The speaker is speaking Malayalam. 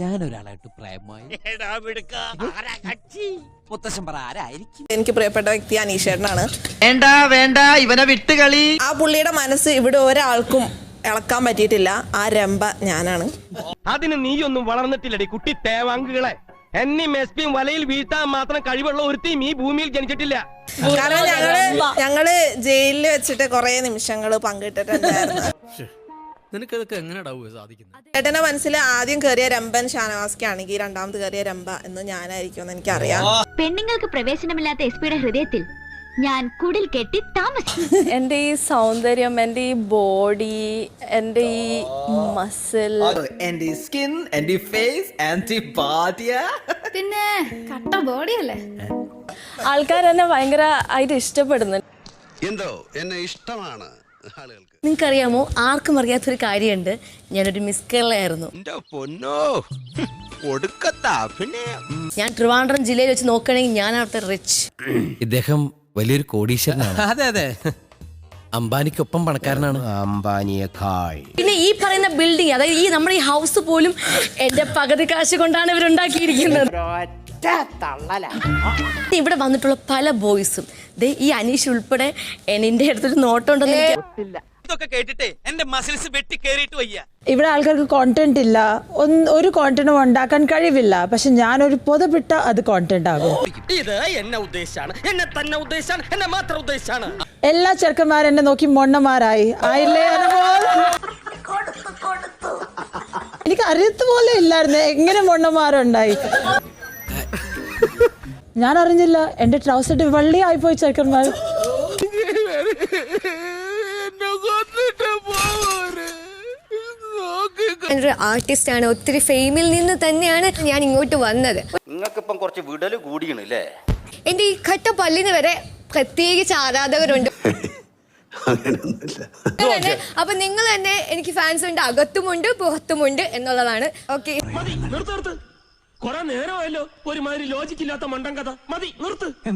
ഞാനൊരാളായിട്ട് പ്രേമായി മുത്തശ്ശൻ പറ ആരായിരിക്കും? എനിക്ക് പ്രിയപ്പെട്ട വ്യക്തി അനീഷേട്ടനാണ്. വേണ്ട വേണ്ട ഇവനെ വിട്ടുകളി. ആ പുള്ളിയുടെ മനസ്സ് ഇവിടെ ഒരാൾക്കും ഇളക്കാൻ പറ്റിയിട്ടില്ല. ആ രംഭ ഞാനാണ്. അതിന് നീയൊന്നും വളർന്നിട്ടില്ലടി കുട്ടി തേവാങ്കുകളെ. എന്നെയും എസ് പിയും വലയിൽ വീഴ്ത്താൻ മാത്രം കഴിവുള്ള ഒരുത്തിയും ഈ ഭൂമിയിൽ ജനിച്ചിട്ടില്ല. കാരണം ഞങ്ങൾ ഞങ്ങൾ ജയിലിൽ വെച്ചിട്ട് കുറെ നിമിഷങ്ങൾ പങ്കിട്ടിട്ടുണ്ടായിരുന്നു. നിനക്കതൊക്കെ സാധിക്കുന്നത് ചേട്ടന്റെ മനസ്സിൽ ആദ്യം കയറിയ രംബൻ ഷാനവാസ്കി ആണെങ്കിൽ രണ്ടാമത് കയറിയ രംബ എന്ന് ഞാനായിരിക്കും എന്ന് എനിക്കറിയാം. പെണ്ണുങ്ങൾക്ക് പ്രവേശനമില്ലാത്ത എസ് പിയുടെ ഹൃദയത്തിൽ ഞാൻ കുടിൽ കെട്ടി താമസിച്ചു എന്റെ ഈ സൗന്ദര്യം എന്റെ ഈ ബോഡി എന്റെ ഈ മസിൽ. എന്റെ സ്കിൻ എന്റെ ഫേസ് എന്റെ ബാധ്യ പിന്നെ കട്ട ബോഡിയല്ലേ ആൾക്കാർ എന്നെ ഭയങ്കര ആയിട്ട് ഇഷ്ടപ്പെടുന്നു എന്തോ എന്നെ ഇഷ്ടമാണ്. ആളുകൾക്ക്. നിങ്ങൾക്കറിയാമോ? ആർക്കും അറിയാത്തൊരു കാര്യമുണ്ട്. ഞാനൊരു മിസ് കേരളയായിരുന്നു. പൊന്നോ. ഞാൻ ട്രിവാൻഡ്രം ജില്ലയിൽ വെച്ച് നോക്കുകയാണെങ്കിൽ ഞാൻ അവിടുത്തെ റിച്ച് ഇദ്ദേഹം വലിയൊരു കോടീശ്വരനാണ്. അതെ അതെ. അംബാനിക്കൊപ്പം പണക്കാരനാണ്. അംബാനിയേക്കാൾ. പിന്നെ ഈ പറയുന്ന ബിൽഡിംഗ് അതായത് ഈ നമ്മുടെ ഈ ഹൗസ് പോലും എന്റെ പകുതി കാശ് കൊണ്ടാണ് ഇവരുണ്ടാക്കിയിരിക്കുന്നത് ഇവിടെ വന്നിട്ടുള്ള പല ബോയ്സും ദേ ഈ അനീഷ് ഉൾപ്പെടെ എന്റെ അടുത്തൊരു നോട്ടം ഉണ്ടെന്ന് എനിക്ക് ഇതൊക്കെ കേട്ടിട്ടേ എന്റെ മസിൽസ് വെട്ടി വയ്യ. ഇവിടെ ആൾക്കാർക്ക് കോണ്ടന്റ് ഇല്ല. ഒരു കോണ്ടന്റും ഉണ്ടാക്കാൻ കഴിവില്ല. പക്ഷെ ഞാൻ ഒരു പുതപ്പിട്ട അത് കോണ്ടന്റ് ആകും. ഇത് എന്നെ ഉദ്ദേശാണ് എന്നെ തന്നെ ഉദ്ദേശാണ് എന്നെ മാത്രം ഉദ്ദേശാണ് എല്ലാ ചെറുക്കന്മാരും എന്നെ നോക്കി മൊണ്ണമാരായി ആയില്ലേ അനുമോൾ? എനിക്ക് അറിയത്ത് പോലെ ഇല്ലായിരുന്നു. എങ്ങനെ മൊണ്ണമാരുണ്ടായി ഞാൻ അറിഞ്ഞില്ല. എന്റെ ട്രൗസർ വള്ളി പോയി ചെറുക്കന്മാർ. ഞാനൊരു ആർട്ടിസ്റ്റ് ആണ്. ഒത്തിരി ഫെയിമിൽ നിന്ന് തന്നെയാണ് ഞാൻ ഇങ്ങോട്ട് വന്നത്. നിങ്ങൾക്കിപ്പം കുറച്ച് വിടൽ കൂടിയാണ് അല്ലേ എന്റെ ഈ ഘട്ട പല്ലിന് വരെ പ്രത്യേകിച്ച് ആരാധകരുണ്ട്. അങ്ങനെയൊന്നുമില്ല. അപ്പൊ നിങ്ങൾ തന്നെ എനിക്ക് ഫാൻസ് ഉണ്ട് അകത്തുമുണ്ട് പുറത്തുമുണ്ട് എന്നുള്ളതാണ്. ഓക്കെ. മതി നിർത്ത് നിർത്ത്. കൊറേ നേരമായല്ലോ ഒരുമാതിരി ലോജിക്കില്ലാത്ത മണ്ടൻ കഥ. മതി നിർത്ത്.